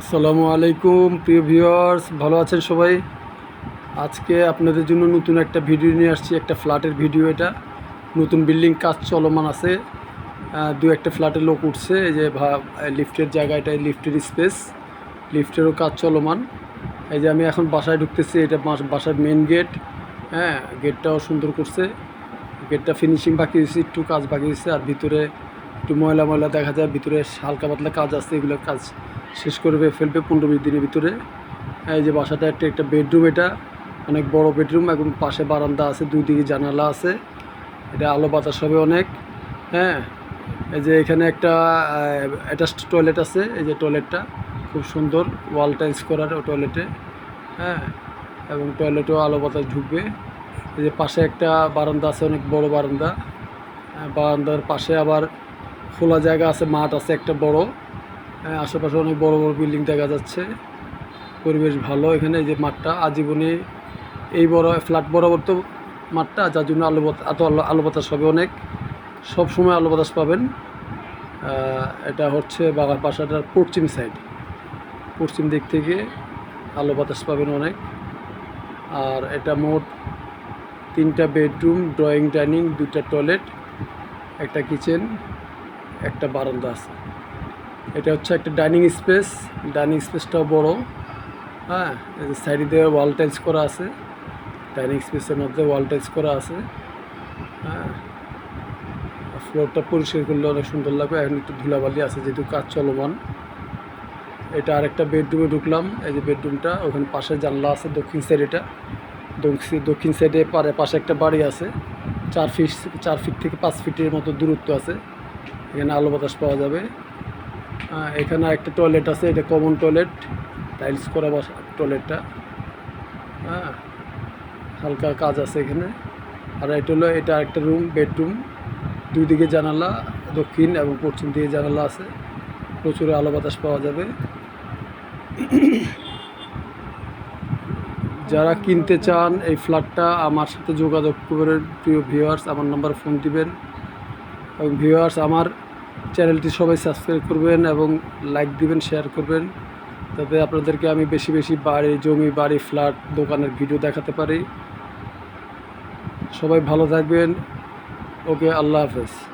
আসসালামু আলাইকুম, প্রিয় ভিউয়ার্স, ভালো আছেন সবাই? আজকে আপনাদের জন্য নতুন একটা ভিডিও নিয়ে আসছি, একটা ফ্ল্যাটের ভিডিও এটা। নতুন বিল্ডিং কাজ চলমান আছে। দু একটা ফ্ল্যাটের লোক উঠছে, এই যে লিফটের এটা লিফটের স্পেস। লিফটেরও কাজ চলমান। এই যে আমি এখন বাসায় ঢুকতেছি, এটা বাসার মেন গেট। হ্যাঁ গেটটাও সুন্দর করছে। গেটটা ফিনিশিং বাকি হয়েছে, একটু কাজ বাকি হয়েছে, আর ভিতরে একটু ময়লা ময়লা দেখা যায়, ভিতরে হালকা পাতলা কাজ আছে, এগুলো কাজ শেষ করবে ফেলবে পনেরো বিশ দিনের ভিতরে। এই যে বাসাটা একটা একটা বেডরুম এটা, অনেক বড় বেডরুম এবং পাশে বারান্দা আছে দুই দিকে জানালা আছে। এটা আলো বাতাস হবে অনেক হ্যাঁ? এই যে এখানে একটা অ্যাটাচড টয়লেট আছে, এই যে টয়লেটটা খুব সুন্দর ওয়াল টাইলস করার টয়লেটে হ্যাঁ? এবং টয়লেটেও আলো বাতাস ঢুকবে। এই যে পাশে একটা বারান্দা আছে, অনেক বড় বারান্দা। বারান্দার পাশে আবার খোলা জায়গা আছে মাঠ আছে একটা বড়। হ্যাঁ, আশেপাশে অনেক বড় বড় বিল্ডিং দেখা যাচ্ছে। পরিবেশ ভালো এখানে এই যে মাঠটা আজীবনে এই বড় ফ্ল্যাট বরাবর তো মাঠটা যার জন্য আলো এত আলো আলো বাতাস হবে অনেক। সব সময় আলো বাতাস পাবেন। এটা হচ্ছে বাগান বাসাটার পশ্চিম সাইড পশ্চিম দিক থেকে আলো বাতাস পাবেন অনেক। আর এটা মোট তিনটা বেডরুম ড্রয়িং ডাইনিং দুইটা টয়লেট একটা কিচেন একটা বারান্দা আছে। এটা হচ্ছে একটা ডাইনিং স্পেস। ডাইনিং স্পেসটাও বড়। হ্যাঁ সাইডে দিয়ে ওয়াল টাইলস করা আছে। ডাইনিং স্পেসের মধ্যে ওয়াল টাইলস করা আছে। হ্যাঁ ফ্লোরটা পরিষ্কার করলে অনেক সুন্দর লাগবে। এখন একটু ধুলাবালি আছে, যেহেতু কাজ চলমান। এটা আরেকটা বেডরুমে ঢুকলাম। এই যে বেডরুমটা, ওখানে পাশে জানলা আছে দক্ষিণ সাইড এটা। দক্ষিণ সাইডে পারে, পাশে একটা বাড়ি আছে। চার ফিট চার ফিট থেকে পাঁচ ফিটের মতো দূরত্ব আছে। এখানে আলো বাতাস পাওয়া যাবে। এখানে একটা টয়লেট আছে, এটা কমন টয়লেট টাইলস করা বাসা টয়লেটটা হ্যাঁ হালকা কাজ আছে এখানে। আর এটা হলো, এটা একটা রুম বেডরুম দুই দিকে জানালা, দক্ষিণ এবং পশ্চিম দিকে জানালা আছে। প্রচুর আলো বাতাস পাওয়া যাবে। যারা কিনতে চান এই ফ্ল্যাটটা আমার সাথে যোগাযোগ করবেন, প্রিয় ভিউয়ার্স আমার নাম্বার ফোন দিবেন। এবং ভিউয়ার্স আমার চ্যানেলটি সবাই সাবস্ক্রাইব করবেন এবং লাইক দিবেন শেয়ার করবেন তাতে আপনাদেরকে আমি বেশি বেশি বাড়ি, জমি, বাড়ি ফ্ল্যাট দোকানের ভিডিও দেখাতে পারি। সবাই ভালো থাকবেন। ওকে, আল্লাহ হাফেজ।